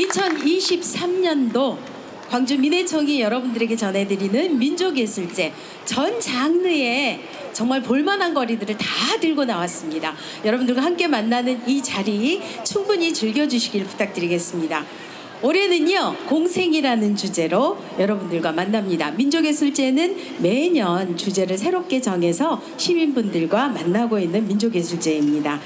2023년도 광주 민해청이 여러분들에게 전해드리는 민족예술제 전 장르의 정말 볼만한 거리들을 다 들고 나왔습니다. 여러분들과 함께 만나는 이 자리 충분히 즐겨주시길 부탁드리겠습니다. 올해는요 공생이라는 주제로 여러분들과 만납니다. 민족예술제는 매년 주제를 새롭게 정해서 시민분들과 만나고 있는 민족예술제입니다.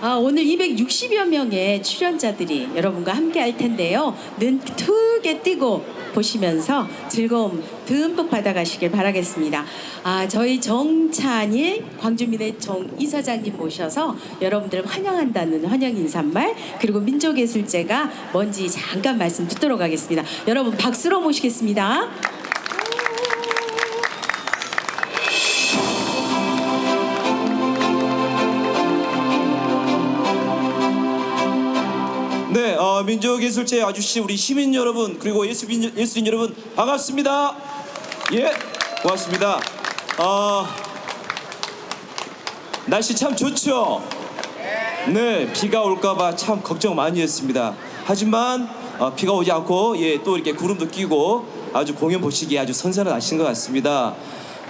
아, 오늘 260여 명의 출연자들이 여러분과 함께 할 텐데요. 눈 크게 뜨고 보시면서 즐거움 듬뿍 받아가시길 바라겠습니다. 아, 저희 정찬일 광주민해청 이사장님 모셔서 여러분들 환영한다는 환영 인사말 그리고 민족예술제가 뭔지 잠깐 말씀 듣도록 하겠습니다. 여러분 박수로 모시겠습니다. 민족예술제 와주신 우리 시민 여러분 그리고 예술인, 예술인 여러분 반갑습니다. 예, 고맙습니다. 어, 날씨 참 좋죠. 네, 비가 올까봐 참 걱정 많이 했습니다. 하지만 어, 비가 오지 않고 예, 또 이렇게 구름도 끼고 아주 공연 보시기에 아주 선선한 날씨인 것 같습니다.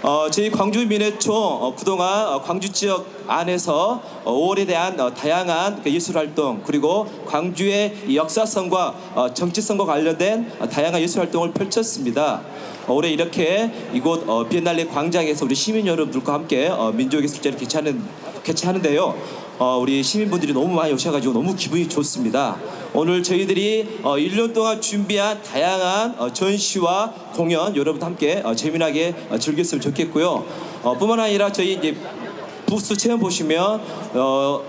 어, 저희 광주 민해총 어, 그동안 어, 광주 지역 안에서 어, 5월에 대한 어, 다양한 그 예술 활동 그리고 광주의 이 역사성과 어, 정치성과 관련된 어, 다양한 예술 활동을 펼쳤습니다. 어, 올해 이렇게 이곳 어, 비엔날레 광장에서 우리 시민 여러분들과 함께 어, 민족 예술제를 개최하는 개최하는데요. 어, 우리 시민분들이 너무 많이 오셔가지고 너무 기분이 좋습니다. 오늘 저희들이 어, 1년 동안 준비한 다양한 어, 전시와 공연 여러분 함께 어, 재미나게 어, 즐겼으면 좋겠고요. 어, 뿐만 아니라 저희 이제 부스 체험 보시면 어,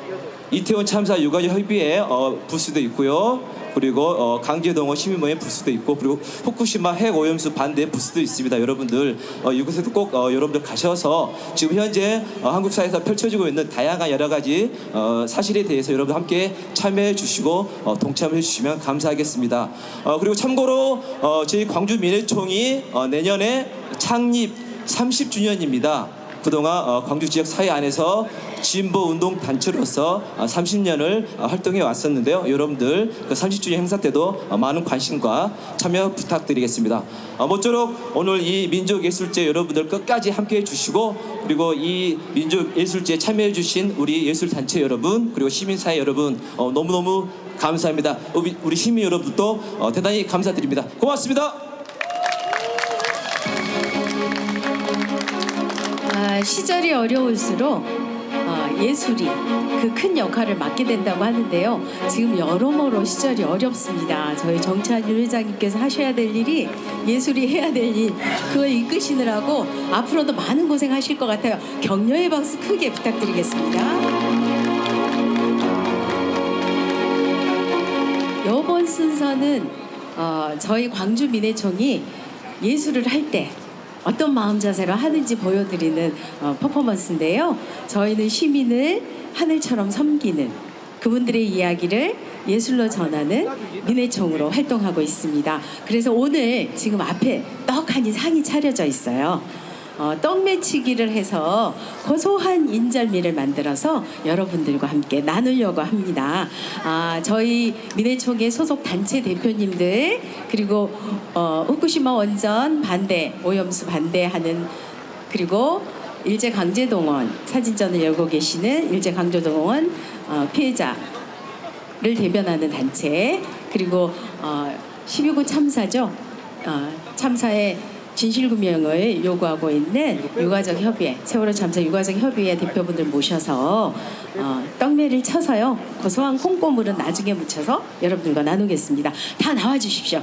이태원 참사 유가족 협의회 어, 부스도 있고요. 그리고 어, 강제동원 시민모임 부스도 있고 그리고 후쿠시마 핵 오염수 반대 부스도 있습니다. 여러분들 어, 이곳에도 꼭 어, 여러분들 가셔서 지금 현재 어, 한국 사회에서 펼쳐지고 있는 다양한 여러 가지 어, 사실에 대해서 여러분 함께 참여해 주시고 어, 동참해 주시면 감사하겠습니다. 어, 그리고 참고로 어, 저희 광주 민해총이 어, 내년에 창립 30주년입니다. 그동안 어, 광주 지역 사회 안에서 진보 운동 단체로서 어, 30년을 어, 활동해 왔었는데요. 여러분들 그 30주년 행사 때도 어, 많은 관심과 참여 부탁드리겠습니다. 어, 모쪼록 오늘 이 민족예술제 여러분들 끝까지 함께해 주시고 그리고 이 민족예술제 참여해 주신 우리 예술단체 여러분 그리고 시민사회 여러분 어, 너무너무 감사합니다. 우리, 우리 시민 여러분도 어, 대단히 감사드립니다. 고맙습니다. 시절이 어려울수록 어, 예술이 그 큰 역할을 맡게 된다고 하는데요. 지금 여러모로 시절이 어렵습니다. 저희 정찬일 회장님께서 하셔야 될 일이 예술이 해야 될 일, 그걸 이끄시느라고 앞으로도 많은 고생하실 것 같아요. 격려의 박수 크게 부탁드리겠습니다. 이번 순서는 어, 저희 광주 민해총이 예술을 할때 어떤 마음 자세로 하는지 보여드리는 어, 퍼포먼스인데요. 저희는 시민을 하늘처럼 섬기는 그분들의 이야기를 예술로 전하는 민해총으로 활동하고 있습니다. 그래서 오늘 지금 앞에 떡하니 상이 차려져 있어요. 어, 떡 매치기를 해서 고소한 인절미를 만들어서 여러분들과 함께 나누려고 합니다. 아, 저희 민해총의 소속 단체 대표님들 그리고 어, 후쿠시마 원전 반대 오염수 반대하는 그리고 일제 강제동원 사진전을 열고 계시는 일제 강제동원 어, 피해자 를 대변하는 단체 그리고 어, 12구 참사죠 어, 참사의 진실규명을 요구하고 있는 유가족 협의회 세월호 참사 유가족 협의회 대표분들 모셔서 어, 떡매를 쳐서요 고소한 콩고물은 나중에 묻혀서 여러분들과 나누겠습니다 다 나와 주십시오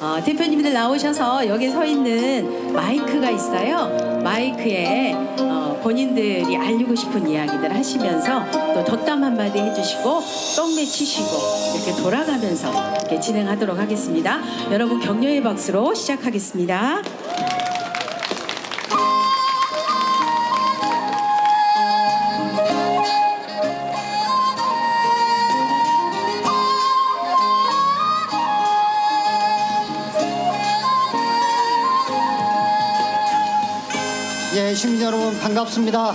어, 대표님들 나오셔서 여기 서 있는 마이크가 있어요. 마이크에 어, 본인들이 알리고 싶은 이야기들 하시면서 또 덕담 한마디 해주시고 떡매 치시고 이렇게 돌아가면서 이렇게 진행하도록 하겠습니다. 여러분 격려의 박수로 시작하겠습니다. 예, 시민 여러분 반갑습니다.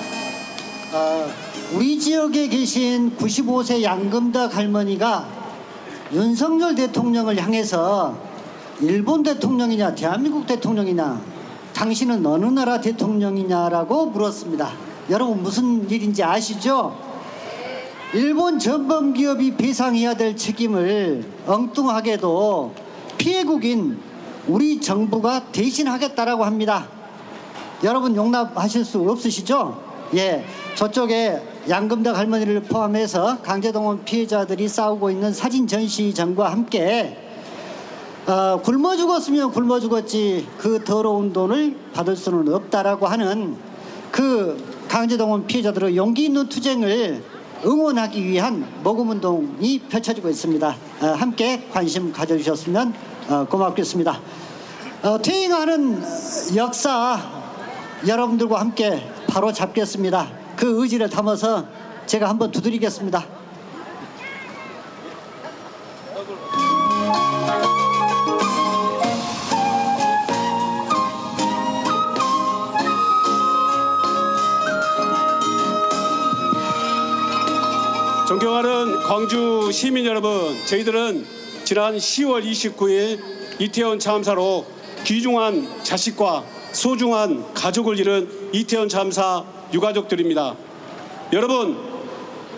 어, 우리 지역에 계신 95세 양금덕 할머니가 윤석열 대통령을 향해서 일본 대통령이냐 대한민국 대통령이냐 당신은 어느 나라 대통령이냐라고 물었습니다. 여러분 무슨 일인지 아시죠? 일본 전범 기업이 배상해야 될 책임을 엉뚱하게도 피해국인 우리 정부가 대신하겠다라고 합니다. 여러분 용납하실 수 없으시죠? 예, 저쪽에 양금덕 할머니를 포함해서 강제동원 피해자들이 싸우고 있는 사진 전시전과 함께 어, 굶어 죽었으면 굶어 죽었지 그 더러운 돈을 받을 수는 없다라고 하는 그 강제동원 피해자들의 용기 있는 투쟁을 응원하기 위한 모금운동이 펼쳐지고 있습니다. 어, 함께 관심 가져주셨으면 어, 고맙겠습니다. 어, 퇴행하는 역사 여러분들과 함께 바로 잡겠습니다. 그 의지를 담아서 제가 한번 두드리겠습니다. 존경하는 광주 시민 여러분, 저희들은 지난 10월 29일 이태원 참사로 귀중한 자식과 소중한 가족을 잃은 이태원 참사 유가족들입니다. 여러분,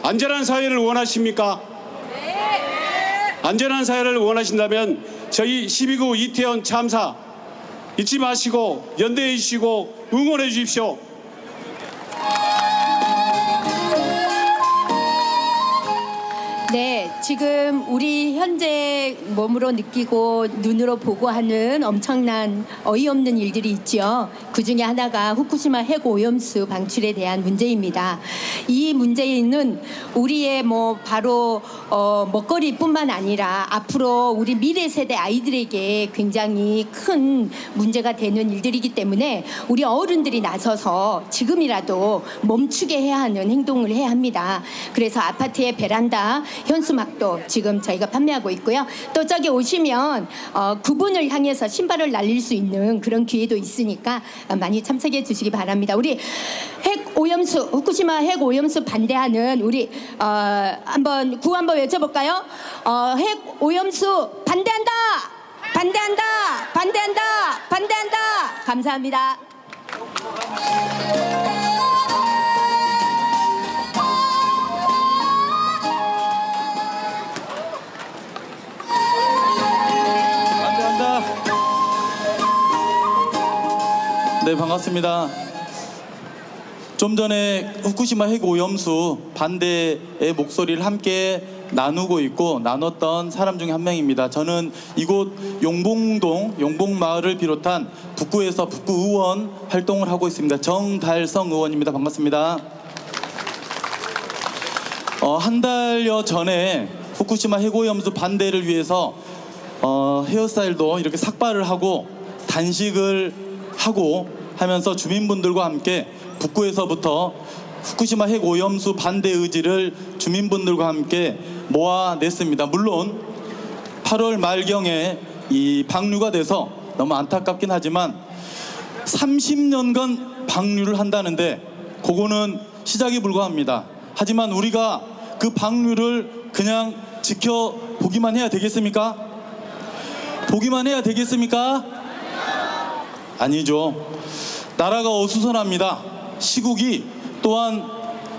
안전한 사회를 원하십니까? 안전한 사회를 원하신다면 저희 12구 이태원 참사 잊지 마시고 연대해 주시고 응원해 주십시오. 네, 지금 우리 현재 몸으로 느끼고 눈으로 보고 하는 엄청난 어이없는 일들이 있죠. 그 중에 하나가 후쿠시마 핵 오염수 방출에 대한 문제입니다. 이 문제는 우리의 뭐 바로 어, 먹거리뿐만 아니라 앞으로 우리 미래 세대 아이들에게 굉장히 큰 문제가 되는 일들이기 때문에 우리 어른들이 나서서 지금이라도 멈추게 해야 하는 행동을 해야 합니다. 그래서 아파트의 베란다 현수막도 지금 저희가 판매하고 있고요. 또 저기 오시면 어, 그분을 향해서 신발을 날릴 수 있는 그런 기회도 있으니까 많이 참석해 주시기 바랍니다. 우리 핵 오염수 후쿠시마 핵 오염수 반대하는 우리 어, 한번 구 한번 외쳐볼까요? 어, 핵 오염수 반대한다. 반대한다. 반대한다. 반대한다. 감사합니다. 반대한다. 네, 반갑습니다. 좀 전에 후쿠시마 핵 오염수 반대의 목소리를 함께 나누고 있고 나눴던 사람 중에 한 명입니다. 저는 이곳 용봉동, 용봉마을을 비롯한 북구에서 북구 의원 활동을 하고 있습니다. 정달성 의원입니다. 반갑습니다. 어, 한 달여 전에 후쿠시마 핵오염수 반대를 위해서 어, 헤어스타일도 이렇게 삭발을 하고 단식을 하고 하면서 주민분들과 함께 북구에서부터 후쿠시마 핵 오염수 반대 의지를 주민분들과 함께 모아냈습니다. 물론 8월 말경에 이 방류가 돼서 너무 안타깝긴 하지만 30년간 방류를 한다는데 그거는 시작이 불과합니다. 하지만 우리가 그 방류를 그냥 지켜보기만 해야 되겠습니까? 보기만 해야 되겠습니까? 아니죠. 나라가 어수선합니다. 시국이 또한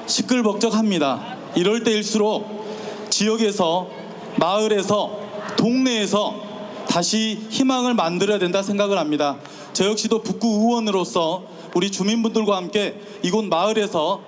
시끌벅적합니다. 이럴 때일수록 지역에서 마을에서 동네에서 다시 희망을 만들어야 된다 생각을 합니다. 저 역시도 북구 의원으로서 우리 주민분들과 함께 이곳 마을에서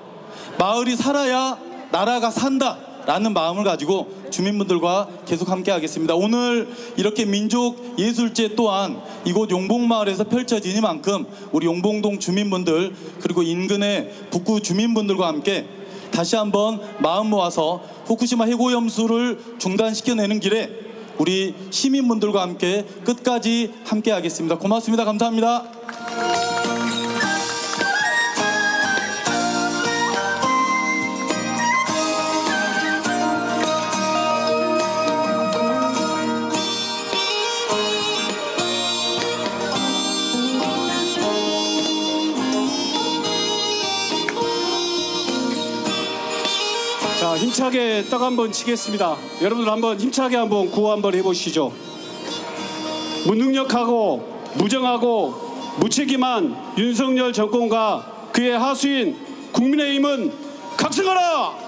마을이 살아야 나라가 산다. 라는 마음을 가지고 주민분들과 계속 함께 하겠습니다. 오늘 이렇게 민족 예술제 또한 이곳 용봉마을에서 펼쳐지니만큼 우리 용봉동 주민분들 그리고 인근의 북구 주민분들과 함께 다시 한번 마음 모아서 후쿠시마 핵오염수를 중단시켜내는 길에 우리 시민분들과 함께 끝까지 함께 하겠습니다. 고맙습니다. 감사합니다. 자, 힘차게 떡 한번 치겠습니다. 여러분들 한번 힘차게 한번 구호 한번 해보시죠. 무능력하고 무정하고 무책임한 윤석열 정권과 그의 하수인 국민의힘은 각성하라!